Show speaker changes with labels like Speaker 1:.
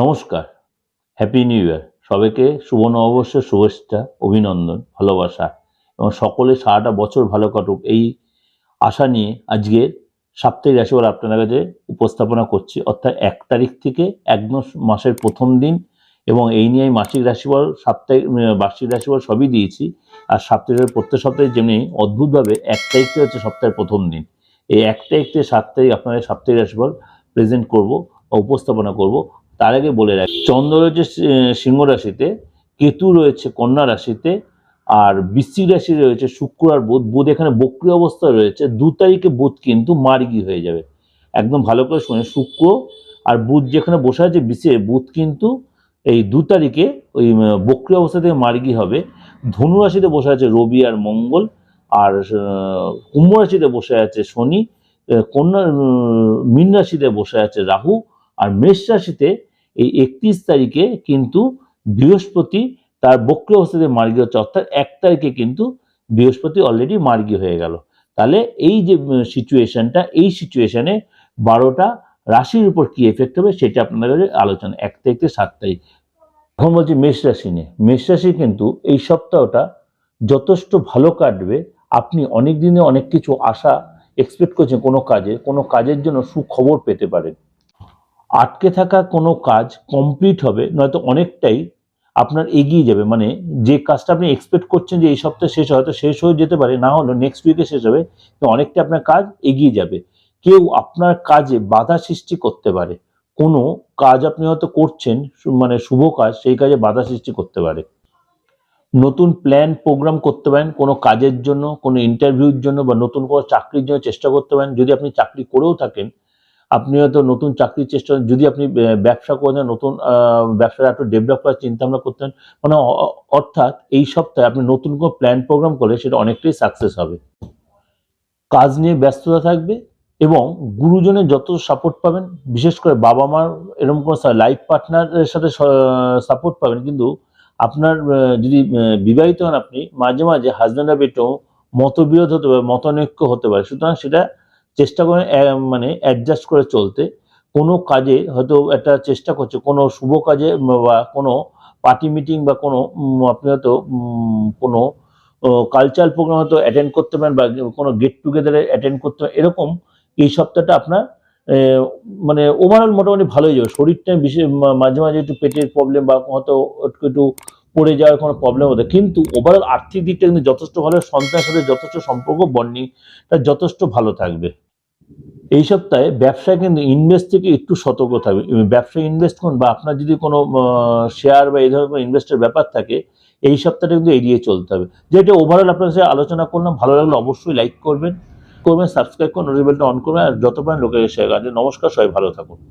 Speaker 1: নমস্কার happy new year সবাইকে শুভ নববর্ষের শুভেচ্ছা, অভিনন্দন, ভালোবাসা এবং সকলে সারাটা বছর ভালো কাটুক। এই আশা নিয়ে আজকে সাপ্তাহিক রাশিফল আপনার কাছে উপস্থাপনা করছি, অর্থাৎ এক তারিখ থেকে একদম মাসের প্রথম দিন এবং এই নিয়ে মাসিক রাশিফল, সাপ্তাহিক বার্ষিক রাশিফল সবই দিয়েছি। আর সাপ্তাহিক প্রত্যেক সপ্তাহে যেমনি অদ্ভুতভাবে এক তারিখ থেকে হচ্ছে সপ্তাহের প্রথম দিন। এই এক তারিখ থেকে সাত তারিখ আপনাদের সাপ্তাহিক রাশিফল প্রেজেন্ট করব, উপস্থাপনা করব। তার আগে বলে রাখি, চন্দ্র রয়েছে সিংহ রাশিতে, কেতু রয়েছে কন্যা রাশিতে, আর বৃশ্চিক রাশি রয়েছে শুক্র আর বুধ। বুধ এখানে বক্রি অবস্থা রয়েছে, দু তারিখে বুধ কিন্তু মার্গি হয়ে যাবে। একদম ভালো করে শুনে, শুক্র আর বুধ যেখানে বসে আছে বিশে বুধ কিন্তু এই দু তারিখে ওই বক্রি অবস্থা থেকে মার্গি হবে। ধনু রাশিতে বসে আছে রবি আর মঙ্গল, আর কুম্ভ রাশিতে বসে আছে শনি কন্যা মীন রাশিতে বসে আছে রাহু আর মেষ রাশিতে এই একত্রিশ তারিখে কিন্তু বৃহস্পতি তার বক্র অবস্থাতে মার্গী হচ্ছে, অর্থাৎ এক তারিখে কিন্তু বৃহস্পতি অলরেডি মার্গী হয়ে গেল। তাহলে এই যে সিচুয়েশনটা এই সিচুয়েশনে বারোটা রাশির উপর কি এফেক্ট হবে সেটা আপনাদের আলোচনা, এক তারিখ থেকে সাত তারিখ। এখন বলছি মেষ রাশি নিয়ে। মেষ রাশি কিন্তু এই সপ্তাহটা যথেষ্ট ভালো কাটবে। আপনি অনেক দিনে অনেক কিছু আশা এক্সপেক্ট করছেন কোনো কাজে, কোনো কাজের জন্য সুখবর পেতে পারেন। আটকে থাকা কোনো কাজ কমপ্লিট হবে, নয়তো অনেকটাই আপনার এগিয়ে যাবে। মানে যে কাজটা আপনি এক্সপেক্ট করছেন যে এই সপ্তাহে শেষ হয়তো শেষ হয়ে যেতে পারে, না হলেও নেক্সট উইকে শেষ হবে, তো অনেকটা আপনার কাজ এগিয়ে যাবে। কেউ আপনার কাজে বাধা সৃষ্টি করতে পারে। কোনো কাজ আপনি হয়তো করছেন মানে শুভ কাজ, সেই কাজে বাধা সৃষ্টি করতে পারে। নতুন প্ল্যান প্রোগ্রাম করতে পারেন, কোনো কাজের জন্য, কোনো ইন্টারভিউর জন্য বা নতুন কোনো চাকরির জন্য চেষ্টা করতে পারেন। যদি আপনি চাকরি করেও থাকেন আপনি হয়তো নতুন চাকরির চেষ্টা যদি আপনি ব্যবসা করেন, নতুন ব্যবসাটা একটু ডেভেলপ করার চিন্তা ভাবনা করতেন মানে অর্থাৎ এই সপ্তাহে আপনি নতুন কোনো প্ল্যান প্রোগ্রাম করলে সেটা অনেকটাই সাকসেস হবে। কাজ নিয়ে ব্যস্ততা থাকবে এবং গুরুজনের যত সাপোর্ট পাবেন, বিশেষ করে বাবা মার এরকম কোনো লাইফ পার্টনারের সাথে সাপোর্ট পাবেন, কিন্তু আপনার যদি বিবাহিত হন আপনি, মাঝে মাঝে হাজব্যান্ড বেটেও মতবিরোধ হতে পারে, মতনৈক্য হতে পারে, সুতরাং সেটা চেষ্টা আহ, মানে অ্যাডজাস্ট করে চলতে। কোনো কাজে হয়তো একটা চেষ্টা করছে কোনো শুভ কাজে বা কোনো পার্টি মিটিং বা কোনো আপনি হয়তো কোনো কালচারাল প্রোগ্রাম হয়তো অ্যাটেন্ড করতে পারেন বা কোনো গেট টুগেদারে অ্যাটেন্ড করতে পারেন এরকম এই সপ্তাহটা আপনার মানে ওভারঅল মোটামুটি ভালোই যাবে। শরীরটা বিশেষ মাঝে মাঝে একটু পেটের প্রবলেম বা হয়তো একটু একটু পড়ে যাওয়ার কোনো প্রবলেম হতে কিন্তু ওভারঅল আর্থিক দিকটা কিন্তু যথেষ্ট ভালো সন্তানের সাথে যথেষ্ট সম্পর্ক বন্ডিংটা যথেষ্ট ভালো থাকবে। এই সপ্তাহে ব্যবসায় কিন্তু ইনভেস্ট থেকে একটু সতর্ক থাকবে। ব্যবসায় ইনভেস্ট করুন বা আপনার যদি কোনো শেয়ার বা এই ধরনের ইনভেস্টের ব্যাপার থাকে, এই সপ্তাহটা কিন্তু এড়িয়ে চলতে হবে। যেটা ওভারঅল আপনার সাথে আলোচনা করলাম, ভালো লাগলে অবশ্যই লাইক করবেন করবেন সাবস্ক্রাইব করুন নোটিফিকেশনটা অন করবেন, আর যত পারেন লোকের শেয়ার নমস্কার, সবাই ভালো থাকুন।